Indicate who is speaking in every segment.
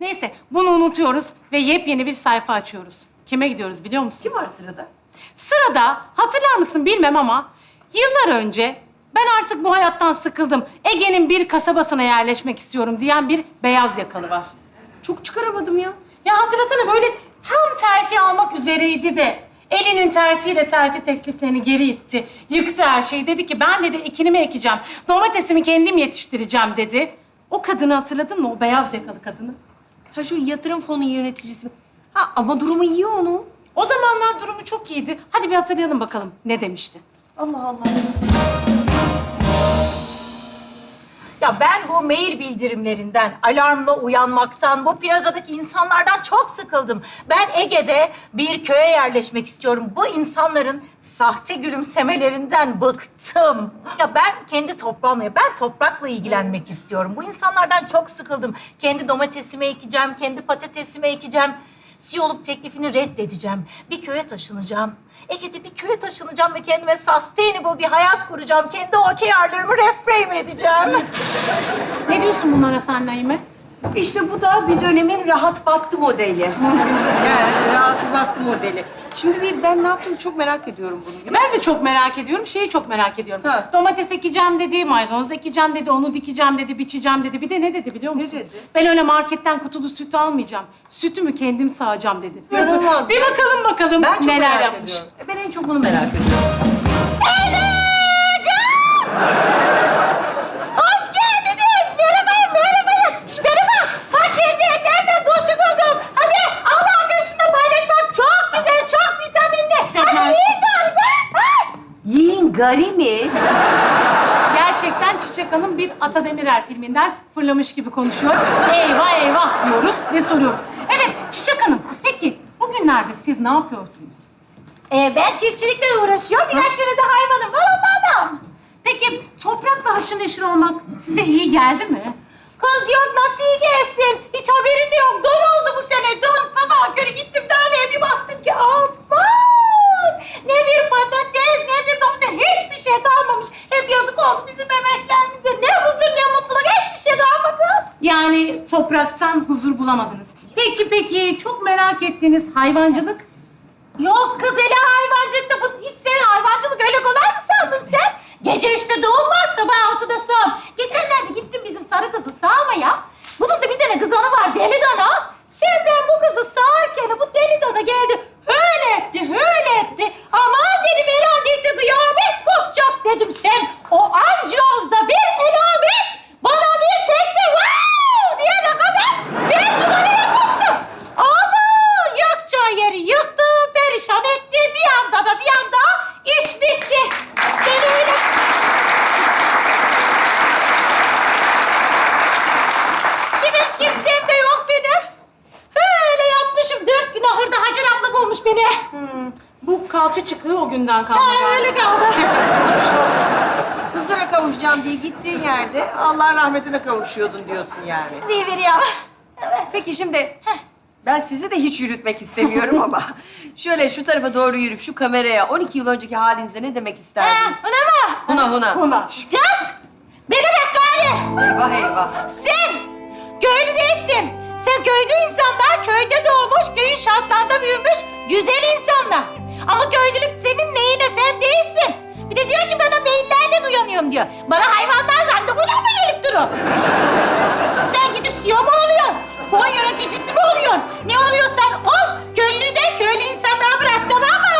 Speaker 1: Neyse bunu unutuyoruz ve yepyeni bir sayfa açıyoruz. Kime gidiyoruz biliyor musun?
Speaker 2: Kim var sırada?
Speaker 1: Sırada hatırlar mısın bilmem ama yıllar önce ben artık bu hayattan sıkıldım. Ege'nin bir kasabasına yerleşmek istiyorum diyen bir beyaz yakalı var.
Speaker 2: Çok çıkaramadım ya.
Speaker 1: Ya hatırlasana böyle tam terfi almak üzereydi de elinin tersiyle terfi tekliflerini geri itti. Yıktı her şeyi. Dedi ki ben dedi ekinimi ekeceğim. Domatesimi kendim yetiştireceğim dedi. O kadını hatırladın mı? O beyaz yakalı kadını.
Speaker 2: Ha şu yatırım fonu yöneticisi? Ha ama durumu iyi onun.
Speaker 1: O zamanlar durumu çok iyiydi. Hadi bir hatırlayalım bakalım ne demişti.
Speaker 2: Allah Allah.
Speaker 3: Ben bu mail bildirimlerinden, alarmla uyanmaktan, bu plazadaki insanlardan çok sıkıldım. Ben Ege'de bir köye yerleşmek istiyorum. Bu insanların sahte gülümsemelerinden bıktım. Ya ben kendi toprağımla, ben toprakla ilgilenmek istiyorum. Bu insanlardan çok sıkıldım. Kendi domatesimi ekeceğim, kendi patatesimi ekeceğim. CEO'luk teklifini reddedeceğim. Bir köye taşınacağım. Ege'de bir köye taşınacağım ve kendime sustainable bir hayat kuracağım. Kendi OKR'larımı reframe edeceğim.
Speaker 1: Ne diyorsun bunlara sen Naime?
Speaker 2: İşte bu da bir dönemin rahat battı modeli. yani rahat battı modeli. Şimdi bir ben ne yaptım çok merak ediyorum bunu.
Speaker 1: Ben de çok merak ediyorum. Şeyi çok merak ediyorum.
Speaker 2: Ha.
Speaker 1: Domates ekeceğim dedi, maydanoz ekeceğim dedi, onu dikeceğim dedi, biçeceğim dedi. Bir de ne dedi biliyor musun?
Speaker 2: dedi?
Speaker 1: Ben öyle marketten kutulu sütü almayacağım. Sütümü kendim sağacağım dedi.
Speaker 2: İnanılmaz.
Speaker 1: Bir bakalım bakalım
Speaker 2: Ben çok
Speaker 1: neler
Speaker 2: merak
Speaker 1: yapmış.
Speaker 2: ediyorum. E, Ben en çok bunu merak ediyorum.
Speaker 3: Hoş geldiniz. Merhaba, merhaba. Şş, merhaba. Ha kendi ellerimle doşuk oldum. Hadi al arkadaşınla paylaşmak çok güzel, çok vitaminli.
Speaker 1: Çok
Speaker 3: Hadi
Speaker 1: güzel.
Speaker 3: yiyin galiba. Ha?
Speaker 2: Yiyin gari mi?
Speaker 1: Gerçekten Çiçek Hanım bir Ata Filminden fırlamış gibi konuşuyor. Eyvah eyvah diyoruz ve soruyoruz. Evet Çiçek Hanım, peki bugünlerde siz ne yapıyorsunuz?
Speaker 3: Ee, ben çiftçilikle uğraşıyorum. Birkaç tane de hayvanım var onlardan.
Speaker 1: Peki toprakla haşır neşir olmak size iyi geldi mi?
Speaker 3: Kız yok nasıl iyi gelsin? Hiç haberin de yok. Don oldu bu sene. Don sabah körü gittim daireye bir baktım ki aman! Ne bir patates ne bir domates hiçbir şey kalmamış. Hep yazık oldu bizim emeklerimize. Ne huzur ne mutluluk hiçbir şey kalmadı.
Speaker 1: Yani topraktan huzur bulamadınız. Peki peki çok merak ettiğiniz hayvancılık?
Speaker 3: Yok kız hele hayvancılıkta bu hiç sen hayvancılık öyle kolay mı sandın sen? Gece üçte doğum var sabah altıda sağım. Geçenlerde gittim bizim sarı kızı sağmaya. Bunun da bir tane kızanı var deli dana. Sen ben bu kızı sağarken bu deli dana geldi. Öyle etti, öyle etti. Aman dedim herhaldeyse kıyamet kopacak dedim sen. O anciyozda bir elamet bana bir tekme wow diyene kadar ben duvara yapmıştım. Ama yıkacağı yeri yıktı, perişan etti. Bir anda da bir anda iş bitti. Ben öyle... Kimin kimsem de yok benim. Öyle yatmışım. Dört gün ahırda Hacer abla bulmuş beni.
Speaker 1: Bu kalça çıkıyor o günden kalma. Galiba.
Speaker 3: öyle kaldı.
Speaker 2: Huzura kavuşacağım diye gittiğin yerde Allah rahmetine kavuşuyordun diyorsun yani.
Speaker 3: Diye veriyor.
Speaker 2: Peki şimdi ben sizi de hiç yürütmek istemiyorum ama şöyle şu tarafa doğru yürüyüp şu kameraya 12 yıl önceki halinize ne demek isterdiniz?
Speaker 3: buna mı?
Speaker 2: Huna huna.
Speaker 1: Buna.
Speaker 3: Şş, Kız! Beni bak gari.
Speaker 2: Eyvah eyvah.
Speaker 3: Sen köylü değilsin. Sen köylü insanlar köyde doğmuş, köyün şartlarında büyümüş güzel insanlar. Ama köylülük senin neyine sen değilsin. Bir de diyor ki bana maillerle uyanıyorum diyor. Bana hayvanlar randevuyla mı gelip durun? Sen gidip CEO mu oluyorsun? Fon yöneticisi mi oluyorsun? Ne oluyorsan ol. Köylülüğü de köylü insanlığa bırak tamam mı?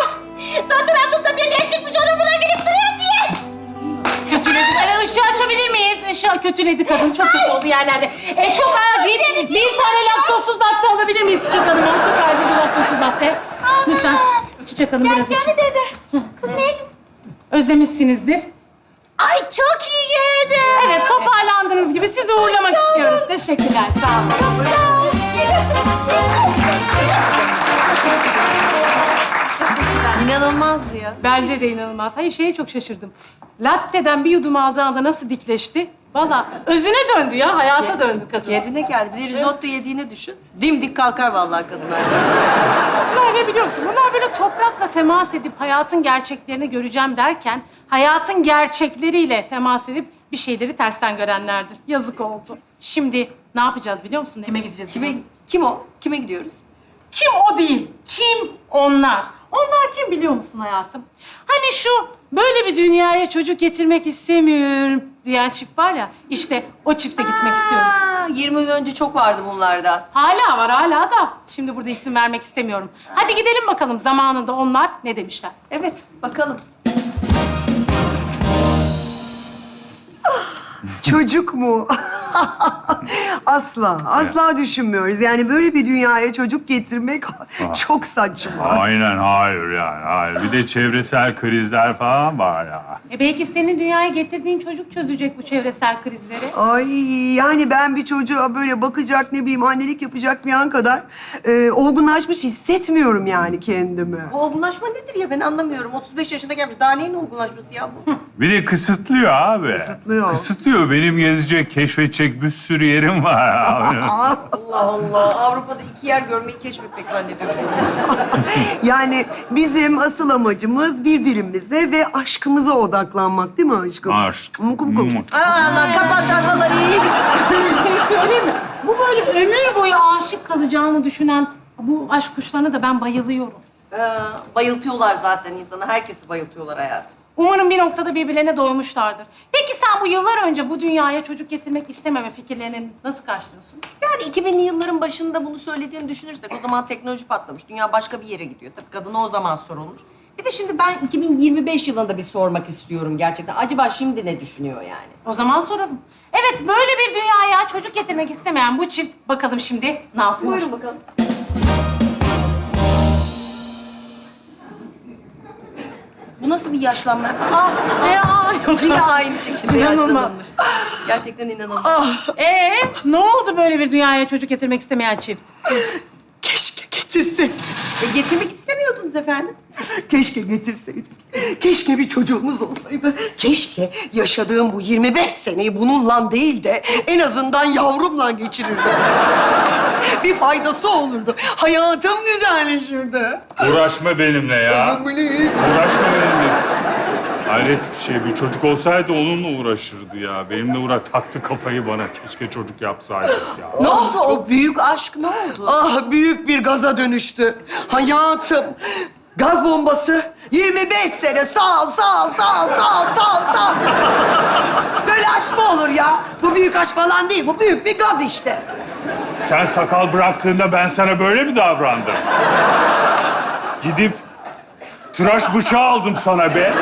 Speaker 3: Zaten adında deliye çıkmış onu buna gelip duruyor diye.
Speaker 1: Kötüledi. Evet, ışığı açabilir miyiz? Işığı kötüledi kadın. Çok kötü oldu yerlerde. E, çok acil bir tane laktozsuz latte alabilir miyiz Çiçek Hanım? Çok acil bir laktozsuz latte. Lütfen. Çiçek Hanım biraz
Speaker 3: Gel
Speaker 1: için.
Speaker 3: mi dedi? Kız ne?
Speaker 1: Özlemişsinizdir.
Speaker 3: Ay çok iyi geldi.
Speaker 1: Evet toparlandığınız gibi sizi uğurlamak
Speaker 3: sağ olun.
Speaker 1: istiyoruz. Teşekkürler. Sağ olun.
Speaker 3: Çok sağ ol.
Speaker 2: İnanılmazdı ya.
Speaker 1: Bence de inanılmaz. Hayır şeye çok şaşırdım. Latte'den bir yudum aldığı anda nasıl dikleşti? Valla özüne döndü ya. Hayata döndü kadın.
Speaker 2: Kendine geldi. Bir de risotto yediğini düşün. Dimdik kalkar vallahi kadınlar.
Speaker 1: Ne biliyor musun? Bunlar böyle toprakla temas edip hayatın gerçeklerini göreceğim derken... ...hayatın gerçekleriyle temas edip bir şeyleri tersten görenlerdir. Yazık oldu. Şimdi Ne yapacağız biliyor musun? Kime gideceğiz?
Speaker 2: Kime,
Speaker 1: biliyor musun?
Speaker 2: kim o? Kime gidiyoruz?
Speaker 1: Kim o değil? Kim onlar? Onlar kim biliyor musun hayatım? Hani şu böyle bir dünyaya çocuk getirmek istemiyorum diyen çift var ya. işte o çifte gitmek istiyoruz.
Speaker 2: Aa, 20 yıl önce çok vardı bunlarda.
Speaker 1: Hala var hala da. Şimdi burada isim vermek istemiyorum. Hadi gidelim bakalım zamanında onlar ne demişler.
Speaker 2: Evet, bakalım.
Speaker 4: Çocuk mu? asla, asla düşünmüyoruz. Yani böyle bir dünyaya çocuk getirmek çok saçma.
Speaker 5: Aynen hayır yani hayır. Bir de çevresel krizler falan var ya.
Speaker 1: E belki senin dünyaya getirdiğin çocuk çözecek bu çevresel krizleri.
Speaker 4: Ay yani ben bir çocuğa böyle bakacak ne bileyim annelik yapacak bir an kadar e, olgunlaşmış hissetmiyorum yani kendimi.
Speaker 2: Bu olgunlaşma nedir ya? Ben anlamıyorum. 35 yaşında gelmiş. Daha neyin olgunlaşması ya bu?
Speaker 5: Bir de kısıtlıyor abi.
Speaker 4: Kısıtlıyor.
Speaker 5: Kısıtlıyor. Benim gezecek, keşfedecek bir sürü yerim var abi.
Speaker 2: Allah Allah. Avrupa'da iki yer görmeyi keşfetmek zannediyorum.
Speaker 4: yani bizim asıl amacımız birbirimize ve aşkımıza odaklanmak değil mi aşkım?
Speaker 5: Aşk.
Speaker 4: Kum kum
Speaker 2: Allah kapat araları iyi.
Speaker 1: bir şey söyleyeyim mi? Bu böyle ömür boyu aşık kalacağını düşünen bu aşk kuşlarına da ben bayılıyorum.
Speaker 2: Ee, bayıltıyorlar zaten insanı. Herkesi bayıltıyorlar hayatım.
Speaker 1: Umarım bir noktada birbirlerine doymuşlardır. Peki sen bu yıllar önce bu dünyaya çocuk getirmek istememe fikirlerini nasıl karşılıyorsun?
Speaker 2: Yani 2000'li yılların başında bunu söylediğini düşünürsek o zaman teknoloji patlamış. Dünya başka bir yere gidiyor. Tabii kadına o zaman sorulmuş. Bir de şimdi ben 2025 yılında bir sormak istiyorum gerçekten. Acaba şimdi ne düşünüyor yani?
Speaker 1: O zaman soralım. Evet böyle bir dünyaya çocuk getirmek istemeyen bu çift bakalım şimdi ne yapıyor?
Speaker 2: Buyurun bakalım. Bu nasıl bir yaşlanma? Ah,
Speaker 1: E, aa, yok.
Speaker 2: yine aynı şekilde
Speaker 1: İnanılmaz.
Speaker 2: yaşlanılmış. Gerçekten inanılmaz.
Speaker 1: Ee, ne oldu böyle bir dünyaya çocuk getirmek istemeyen çift?
Speaker 4: Keşke getirseydik.
Speaker 2: E, getirmek istemiyordunuz efendim.
Speaker 4: Keşke getirseydik. Keşke bir çocuğumuz olsaydı. Keşke yaşadığım bu 25 seneyi bununla değil de en azından yavrumla geçirirdim. bir faydası olurdu. Hayatım güzelleşirdi.
Speaker 5: Uğraşma benimle ya. Uğraşma benimle. Hayret bir şey. Bir çocuk olsaydı onunla uğraşırdı ya. Benimle uğra taktı kafayı bana. Keşke çocuk yapsaydık ya.
Speaker 2: Ne oldu o büyük aşk ne oldu?
Speaker 4: Ah büyük bir gaza dönüştü. Hayatım. Gaz bombası 25 sene sağ sağ sağ sağ sağ sağ. Böyle aşk mı olur ya? Bu büyük aşk falan değil. Bu büyük bir gaz işte.
Speaker 5: Sen sakal bıraktığında ben sana böyle mi davrandım? Gidip tıraş bıçağı aldım sana be.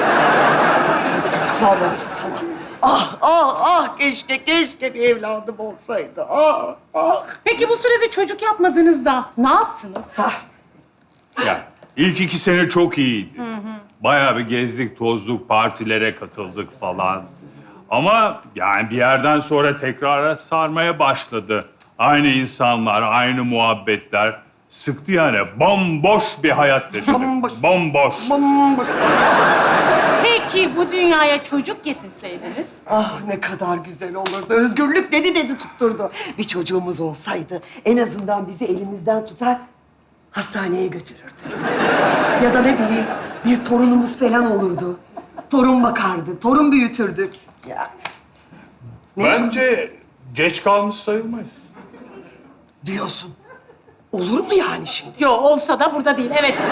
Speaker 4: Yazıklar olsun sana. Ah ah ah keşke keşke bir evladım olsaydı. Ah ah.
Speaker 1: Peki bu sürede çocuk yapmadığınızda ne yaptınız?
Speaker 5: Ya ilk iki sene çok iyiydi. Bayağı bir gezdik, tozduk, partilere katıldık falan. Ama yani bir yerden sonra tekrara sarmaya başladı. Aynı insanlar, aynı muhabbetler. Sıktı yani. Bomboş bir hayat yaşadık.
Speaker 4: Bomboş.
Speaker 5: Bomboş.
Speaker 4: Bam, bak.
Speaker 1: Peki bu dünyaya çocuk getirseydiniz?
Speaker 4: Ah ne kadar güzel olurdu. Özgürlük dedi dedi tutturdu. Bir çocuğumuz olsaydı en azından bizi elimizden tutar hastaneye götürürdü. ya da ne bileyim bir torunumuz falan olurdu. Torun bakardı, torun büyütürdük. Yani
Speaker 5: Bence geç kalmış sayılmayız.
Speaker 4: diyorsun. Olur mu yani şimdi?
Speaker 1: Yo olsa da burada değil. Evet.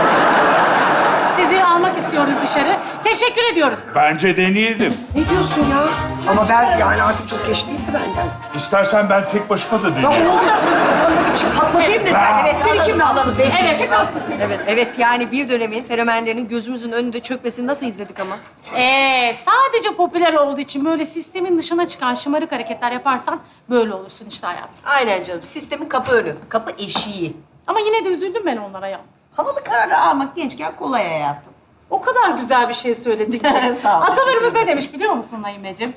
Speaker 1: Sizi almak istiyoruz dışarı. Teşekkür ediyoruz.
Speaker 5: Bence deneyelim.
Speaker 4: Ne diyorsun ya? Ama ben yani artık çok geç değil mi benden?
Speaker 5: İstersen ben tek başıma da
Speaker 4: Ya
Speaker 5: deneyeyim.
Speaker 4: oldu şunu kafanda bir çıpatlatayım da sen.
Speaker 2: Evet,
Speaker 4: Seni kim
Speaker 2: alalım, alalım.
Speaker 1: Evet.
Speaker 2: Evet, evet, evet. Yani bir dönemin fenomenlerinin gözümüzün önünde çökmesini nasıl izledik ama?
Speaker 1: Ee, sadece popüler olduğu için böyle sistemin dışına çıkan şımarık hareketler yaparsan böyle olursun işte hayatım.
Speaker 2: Aynen canım. Sistemin kapı önü, kapı eşiği.
Speaker 1: Ama yine de üzüldüm ben onlara ya.
Speaker 2: Havalı kararı almak gençken kolay hayatım.
Speaker 1: O kadar güzel bir şey söyledik ki.
Speaker 2: Sağ ol,
Speaker 1: Atalarımız ne demiş biliyor musun Naimeciğim?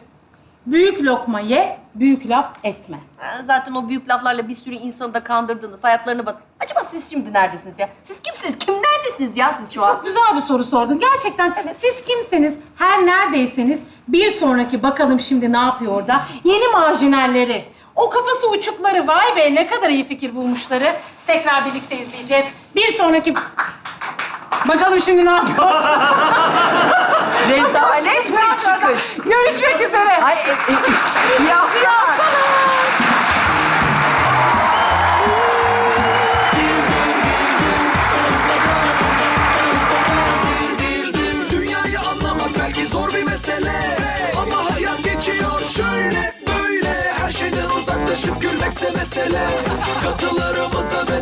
Speaker 1: Büyük lokma ye, büyük laf etme.
Speaker 2: Ha, Zaten o büyük laflarla bir sürü insanı da kandırdınız, hayatlarını bat. Acaba siz şimdi neredesiniz ya? Siz kimsiniz? Kim neredesiniz ya siz şu an?
Speaker 1: Çok güzel bir soru sordun. Gerçekten siz kimseniz, her neredeyseniz bir sonraki bakalım şimdi ne yapıyor orada? Yeni marjinalleri, o kafası uçukları, vay be ne kadar iyi fikir bulmuşları tekrar birlikte izleyeceğiz. Bir sonraki... Bakalım şimdi ne yapıyor?
Speaker 2: Rezalet bir çıkış.
Speaker 1: Görüşmek üzere.
Speaker 2: Ay, e, e, ya,
Speaker 6: mesele. Katılarımıza ve